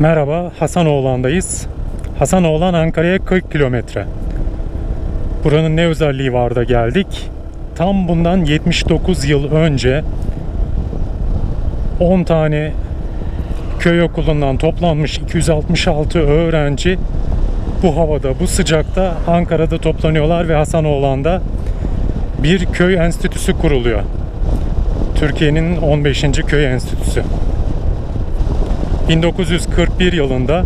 Merhaba, Hasanoğlan'dayız. Hasanoğlan Ankara'ya 40 kilometre. Buranın ne özelliği var da geldik? Tam bundan 79 yıl önce 10 tane köy okulundan toplanmış 266 öğrenci bu havada, bu sıcakta Ankara'da toplanıyorlar ve Hasanoğlan'da bir köy enstitüsü kuruluyor. Türkiye'nin 15. köy enstitüsü. 1941 yılında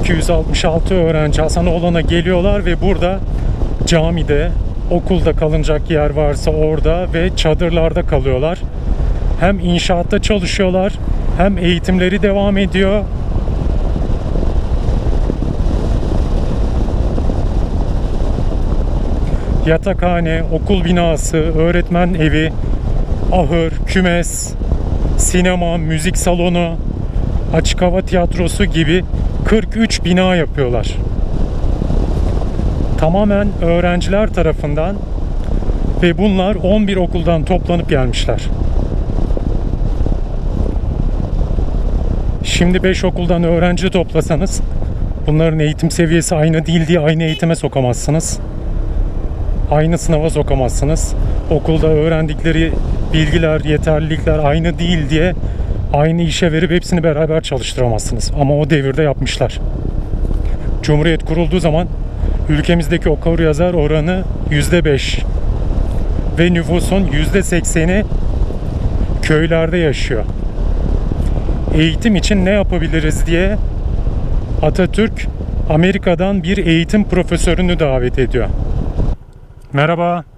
266 öğrenci Hasanoğlan'a geliyorlar ve burada camide, okulda kalınacak yer varsa orada ve çadırlarda kalıyorlar. Hem inşaatta çalışıyorlar, hem eğitimleri devam ediyor. Yatakhane, okul binası, öğretmen evi, ahır, kümes, sinema, müzik salonu, açık hava tiyatrosu gibi 43 bina yapıyorlar. Tamamen öğrenciler tarafından ve bunlar 11 okuldan toplanıp gelmişler. Şimdi 5 okuldan öğrenci toplasanız bunların eğitim seviyesi aynı değil diye aynı eğitime sokamazsınız. Aynı sınava sokamazsınız. Okulda öğrendikleri bilgiler, yeterlilikler aynı değil diye aynı işe verip hepsini beraber çalıştıramazsınız. Ama o devirde yapmışlar. Cumhuriyet kurulduğu zaman ülkemizdeki okur yazar oranı %5 ve nüfusun %80'i köylerde yaşıyor. Eğitim için ne yapabiliriz diye Atatürk Amerika'dan bir eğitim profesörünü davet ediyor. Merhaba.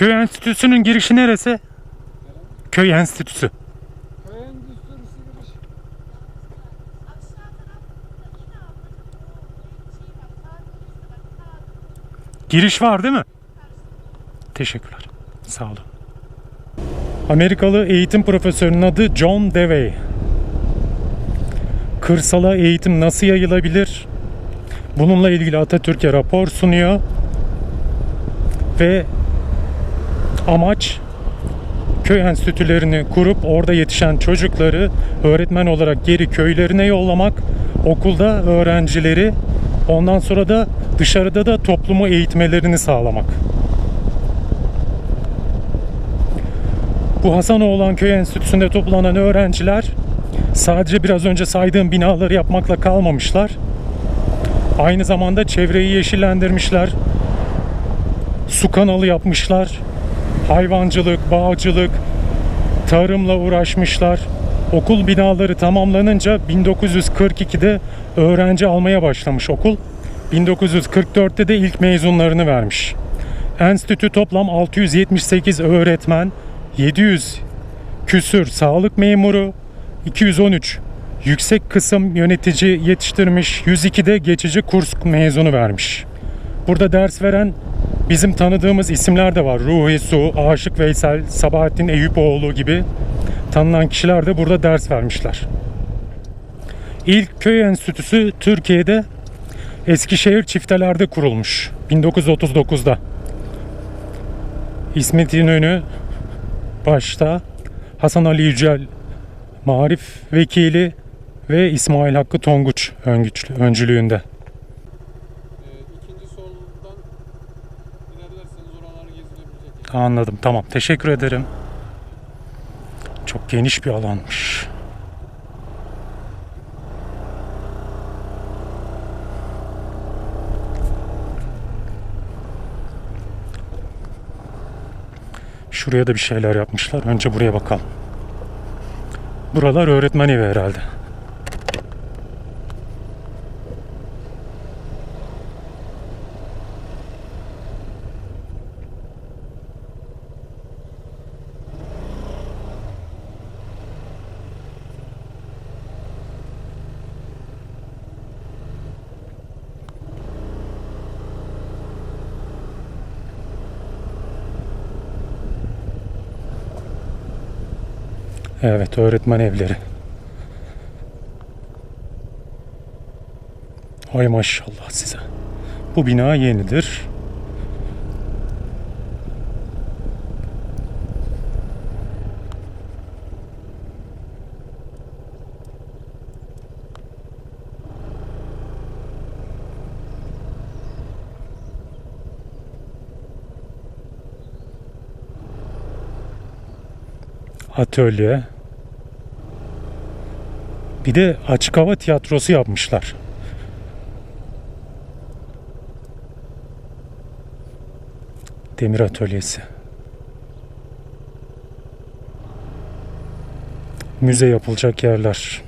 Köy Enstitüsü'nün girişi neresi? Köy Enstitüsü. Köy. Giriş var değil mi? Teşekkürler. Sağ olun. Amerikalı eğitim profesörünün adı John Dewey. Kırsala eğitim nasıl yayılabilir? Bununla ilgili Atatürk'e rapor sunuyor. Ve amaç köy enstitülerini kurup orada yetişen çocukları öğretmen olarak geri köylerine yollamak, okulda öğrencileri ondan sonra da dışarıda da toplumu eğitmelerini sağlamak. Bu Hasanoğlan Köy Enstitüsü'nde toplanan öğrenciler sadece biraz önce saydığım binaları yapmakla kalmamışlar. Aynı zamanda çevreyi yeşillendirmişler. Su kanalı yapmışlar. Hayvancılık, bağcılık, tarımla uğraşmışlar. Okul binaları tamamlanınca 1942'de öğrenci almaya başlamış okul. 1944'te de ilk mezunlarını vermiş. Enstitü toplam 678 öğretmen, 700 küsür sağlık memuru, 213 yüksek kısım yönetici yetiştirmiş, 102 de geçici kurs mezunu vermiş. Burada ders veren bizim tanıdığımız isimler de var. Ruhi Su, Aşık Veysel, Sabahattin Eyüpoğlu gibi tanınan kişiler de burada ders vermişler. İlk köy enstitüsü Türkiye'de Eskişehir çiftelerde kurulmuş 1939'da. İsmet İnönü başta Hasan Ali Yücel Marif Vekili ve İsmail Hakkı Tonguç öncü- öncülüğünde. Anladım. Tamam. Teşekkür ederim. Çok geniş bir alanmış. Şuraya da bir şeyler yapmışlar. Önce buraya bakalım. Buralar öğretmen evi herhalde. Evet, öğretmen evleri. Hay maşallah size. Bu bina yenidir. Atölye. Bir de açık hava tiyatrosu yapmışlar. Demir atölyesi. Müze yapılacak yerler.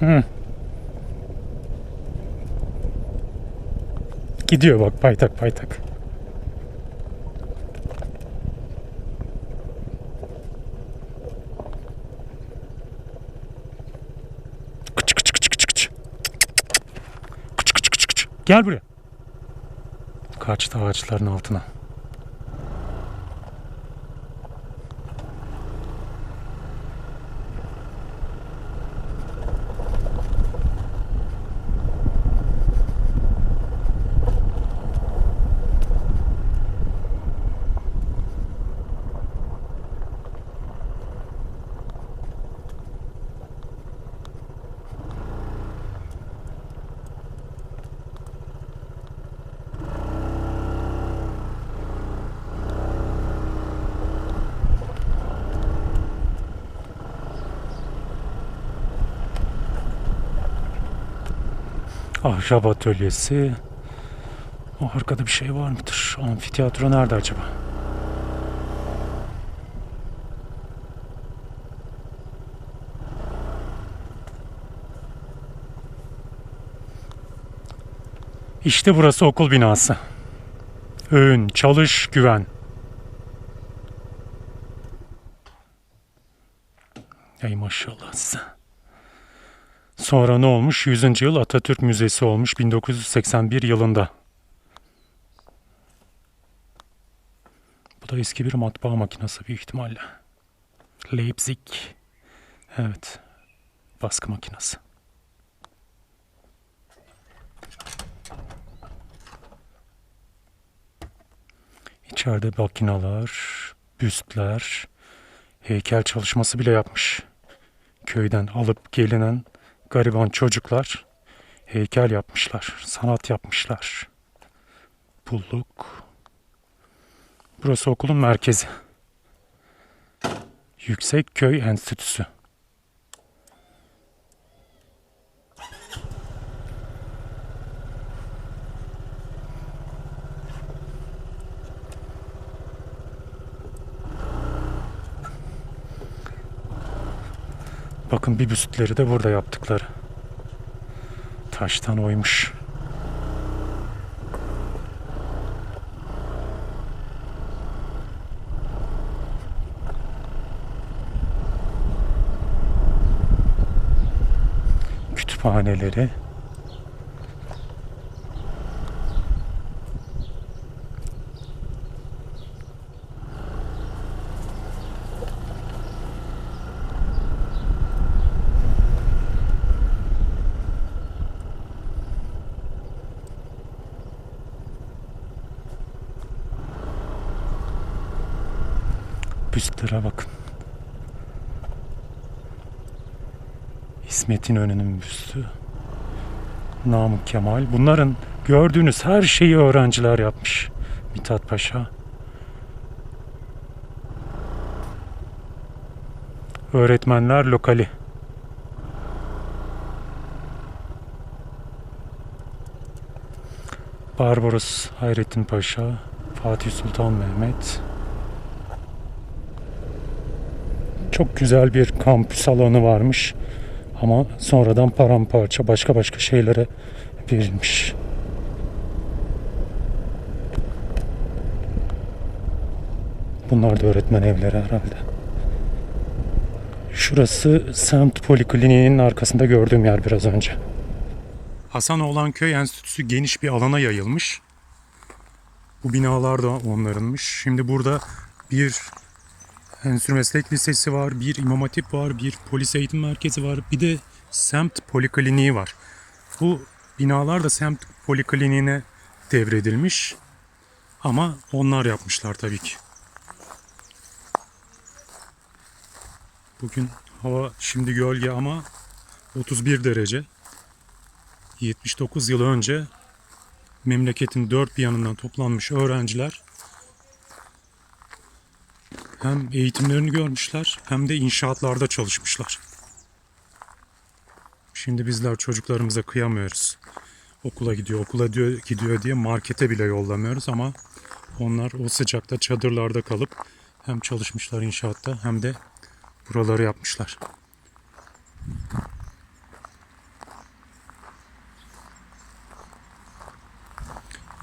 Hı. Gidiyor bak paytak paytak. Gel buraya. Kaçtı ağaçların altına. Ahşap atölyesi. O arkada bir şey var mıdır? Amfiteyatro nerede acaba? İşte burası okul binası. Öğün, çalış, güven. Ey maşallah. Sonra ne olmuş? 100. yıl Atatürk Müzesi olmuş 1981 yılında. Bu da eski bir matbaa makinesi büyük ihtimalle. Leipzig. Evet. Baskı makinesi. İçeride makinalar, büstler, heykel çalışması bile yapmış köyden alıp gelinen gariban çocuklar heykel yapmışlar, sanat yapmışlar. Bulduk. Burası okulun merkezi. Yüksek Köy Enstitüsü. Bakın bir büstleri de burada yaptıkları. Taştan oymuş. Kütüphaneleri. Büstlere bakın. İsmet İnönü'nün büstü. Namık Kemal. Bunların gördüğünüz her şeyi öğrenciler yapmış. Mithat Paşa. Öğretmenler lokali. Barbaros Hayrettin Paşa, Fatih Sultan Mehmet. Çok güzel bir kampüs alanı varmış. Ama sonradan paramparça başka başka şeylere verilmiş. Bunlar da öğretmen evleri herhalde. Şurası semt polikliniğinin arkasında gördüğüm yer biraz önce. Hasanoğlan Köy Enstitüsü geniş bir alana yayılmış. Bu binalar da onlarınmış. Şimdi burada bir Endüstri Meslek Lisesi var, bir İmam Hatip var, bir polis eğitim merkezi var, bir de semt polikliniği var. Bu binalar da semt polikliniğine devredilmiş. Ama onlar yapmışlar tabii ki. Bugün hava şimdi gölge ama 31 derece. 79 yıl önce memleketin dört bir yanından toplanmış öğrenciler hem eğitimlerini görmüşler hem de inşaatlarda çalışmışlar. Şimdi bizler çocuklarımıza kıyamıyoruz. Okula gidiyor, okula diyor, gidiyor diye markete bile yollamıyoruz ama onlar o sıcakta çadırlarda kalıp hem çalışmışlar inşaatta hem de buraları yapmışlar.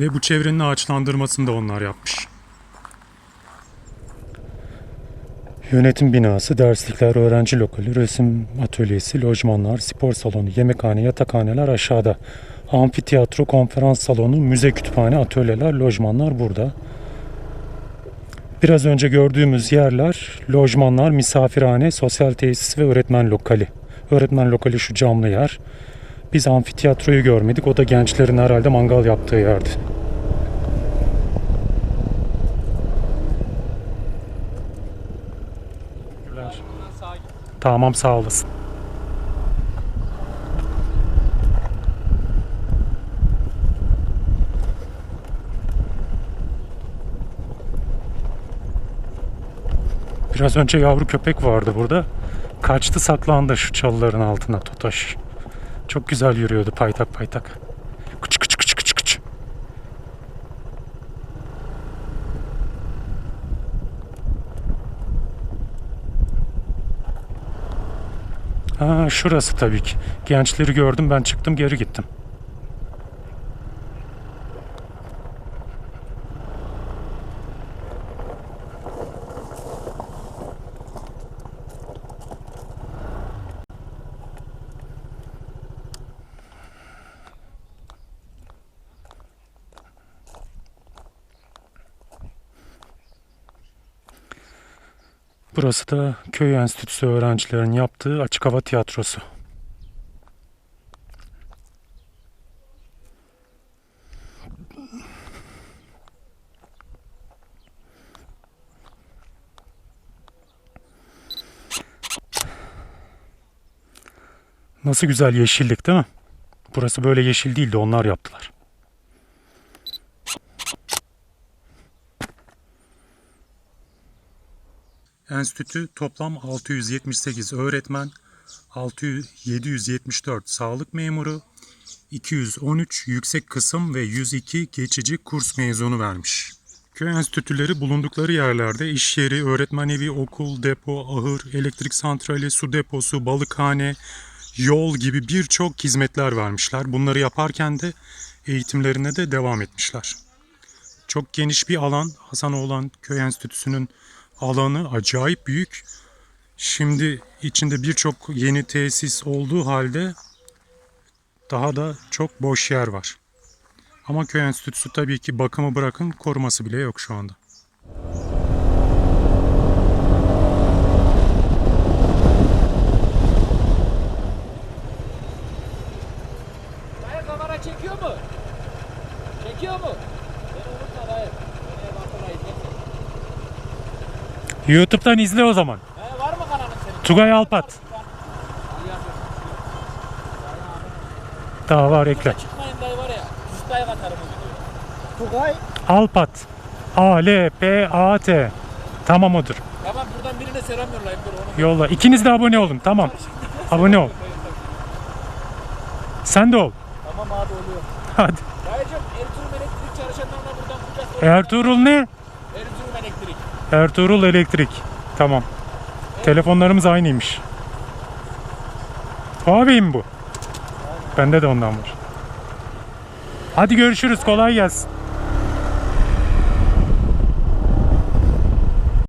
Ve bu çevrenin ağaçlandırmasını da onlar yapmış. Yönetim binası, derslikler, öğrenci lokali, resim atölyesi, lojmanlar, spor salonu, yemekhane, yatakhaneler aşağıda. Amfiteyatro, konferans salonu, müze, kütüphane, atölyeler, lojmanlar burada. Biraz önce gördüğümüz yerler lojmanlar, misafirhane, sosyal tesis ve öğretmen lokali. Öğretmen lokali şu camlı yer. Biz amfiteyatroyu görmedik. O da gençlerin herhalde mangal yaptığı yerdi. Tamam sağ olasın. Biraz önce yavru köpek vardı burada. Kaçtı saklandı şu çalıların altına Totaş. Çok güzel yürüyordu paytak paytak. Şurası tabii ki. Gençleri gördüm ben çıktım geri gittim. Burası da köy enstitüsü öğrencilerin yaptığı açık hava tiyatrosu. Nasıl güzel yeşillik değil mi? Burası böyle yeşil değildi onlar yaptılar. Enstitü toplam 678 öğretmen, 600 774 sağlık memuru, 213 yüksek kısım ve 102 geçici kurs mezunu vermiş. Köy enstitüleri bulundukları yerlerde iş yeri, öğretmen evi, okul, depo, ahır, elektrik santrali, su deposu, balıkhane, yol gibi birçok hizmetler vermişler. Bunları yaparken de eğitimlerine de devam etmişler. Çok geniş bir alan Hasanoğlan Köy Enstitüsü'nün alanı acayip büyük. Şimdi içinde birçok yeni tesis olduğu halde daha da çok boş yer var. Ama köy enstitüsü tabii ki bakımı bırakın koruması bile yok şu anda. YouTube'dan izle o zaman. He, var mı kanalın senin? Tugay Alpat. Daha var ekle. Çıkmayın dayı var ya. Üst dayak atarım o videoya. Tugay. Alpat. A L P A T. Tamam odur. Tamam buradan birine selam dur onu. Yolla. İkiniz de abone olun. Tamam. Abone ol. Sen de ol. Tamam abi oluyor. Hadi. Dayıcım Erzurum elektrik çalışanlarına buradan kucak. Ertuğrul ne? Ertuğrul Elektrik. Tamam. Telefonlarımız aynıymış. Huawei mi bu? Bende de ondan var. Hadi görüşürüz. Kolay gelsin.